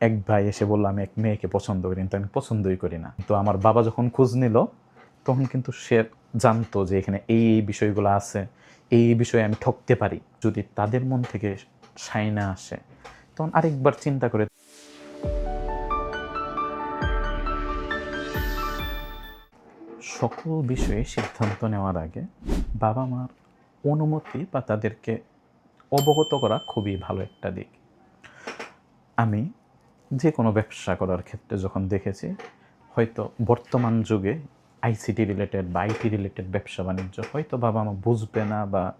এক ভাই এসে বলল, আমি এক মেয়েকে পছন্দ করি কিন্তু আমি পছন্দই করি না। তো আমার বাবা যখন খোঁজ নিল, তখন কিন্তু সে জানতো যে এখানে এই এই বিষয়গুলো আছে, এই বিষয়ে আমি ঠকতে পারি। যদি তাদের মন থেকে সাইনা আসে, তখন আরেকবার চিন্তা করে সকল বিষয়ে সিদ্ধান্ত নেওয়ার আগে বাবা মার অনুমতি বা তাদেরকে অবগত করা খুবই ভালো একটা দিক। আমি যে কোনো ব্যবসা করার ক্ষেত্রে যখন দেখেছি, হয়তো বর্তমান যুগে আইসিটি রিলেটেড বা আইটি রিলেটেড ব্যবসা বাণিজ্য হয়তো বাবা মা বুঝবে না বা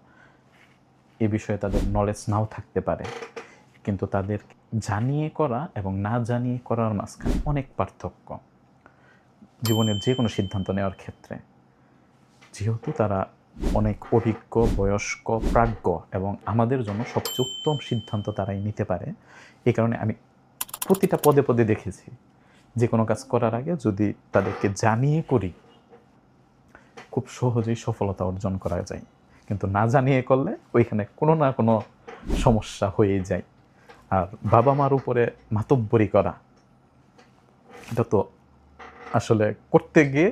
এ বিষয়ে তাদের নলেজ নাও থাকতে পারে। কিন্তু তাদের জানিয়ে করা এবং না জানিয়ে করার মাঝখানে অনেক পার্থক্য। জীবনের যে কোনো সিদ্ধান্ত নেওয়ার ক্ষেত্রে। যেহেতু তারা অনেক অভিজ্ঞ, বয়স্ক, প্রাজ্ঞ এবং আমাদের জন্য সবচেয়ে উত্তম সিদ্ধান্ত তারাই নিতে পারে। এই কারণে আমি প্রতিটা পদে পদে দেখেছি। যে কোনো কাজ করার আগে যদি তাদেরকে জানিয়ে করি, খুব সহজেই সফলতা অর্জন করা যায়। কিন্তু না জানিয়ে করলে ওইখানে কোনো না কোনো সমস্যা হয়েই যায়। আর বাবা মার উপরে মাতব্বরি করা, এটা তো আসলে করতে গিয়ে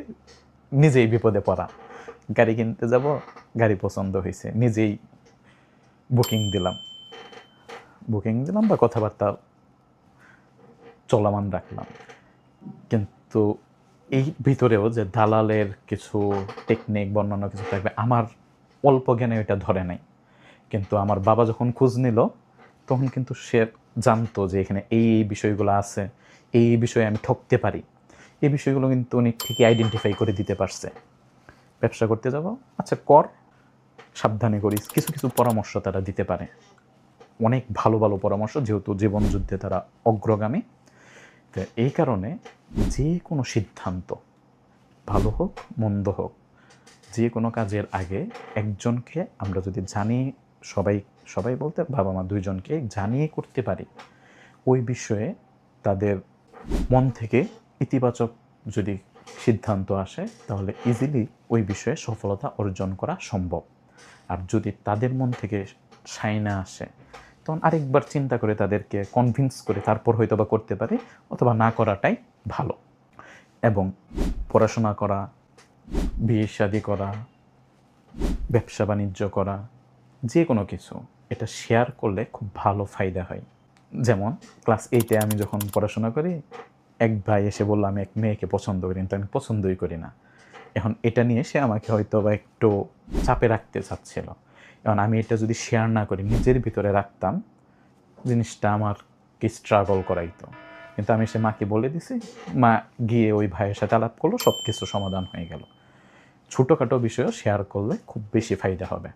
নিজেই বিপদে পড়া। গাড়ি কিনতে যাব, গাড়ি পছন্দ হয়েছে, নিজেই বুকিং দিলাম। বুকিং দিলাম বা কথাবার্তা চলমান রাখলাম। কিন্তু এই ভিতরেও যে দালালের কিছু টেকনিক বর্ণনা কিছু থাকবে, আমার অল্প জ্ঞানে ওইটা ধরে নাই। কিন্তু আমার বাবা যখন খোঁজ নিল, তখন কিন্তু সে জানতো যে এখানে এই এই বিষয়গুলো আছে, এই বিষয়ে আমি ঠকতে পারি। এই বিষয়গুলো কিন্তু উনি ঠিকই আইডেন্টিফাই করে দিতে পারছে। ব্যবসা করতে যাব আচ্ছা কর, সাবধানে করিস। কিছু কিছু পরামর্শ তারা দিতে পারে। অনেক ভালো ভালো পরামর্শ, যেহেতু জীবনযুদ্ধে তারা অগ্রগামী। তো এই কারণে যে কোনো সিদ্ধান্ত, ভালো হোক, মন্দ হোক, যে কোনো কাজের আগে একজনকে আমরা যদি জানি সবাই সবাই বলতে বাবা মা দুইজনকে জানিয়ে করতে পারি, ওই বিষয়ে তাদের মন থেকে ইতিবাচক যদি সিদ্ধান্ত আসে, তাহলে ইজিলি ওই বিষয়ে সফলতা অর্জন করা সম্ভব। আর যদি তাদের মন থেকে সাইনা আসে তখন আরেকবার চিন্তা করে তাদেরকে কনভিন্স করে তারপর হয়তো বা করতে পারে, অথবা না করাটাই ভালো। এবং পড়াশোনা করা, বিয়ে শাদি করা, ব্যবসা বাণিজ্য করা, যে কোনো কিছু, এটা শেয়ার করলে খুব ভালো ফায়দা হয়। যেমন ক্লাস এইটে আমি যখন পড়াশোনা করি, এক ভাই এসে বলল, আমি এক মেয়েকে পছন্দ করি কিন্তু আমি পছন্দই করি না। এখন এটা নিয়ে সে আমাকে হয়তো বা একটু চাপে রাখতে চাচ্ছিল। এখন আমি এটা যদি শেয়ার না করি, নিজের ভিতরে রাখতাম, জিনিসটা আমার কি স্ট্রাগল করাইতো। কিন্তু আমি সে মাকে বলে দিছি, মা গিয়ে ওই ভাইয়ের সাথে আলাপ করল সব কিছু সমাধান হয়ে গেল। ছোটোখাটো বিষয়ও শেয়ার করলে খুব বেশি ফায়দা হবে।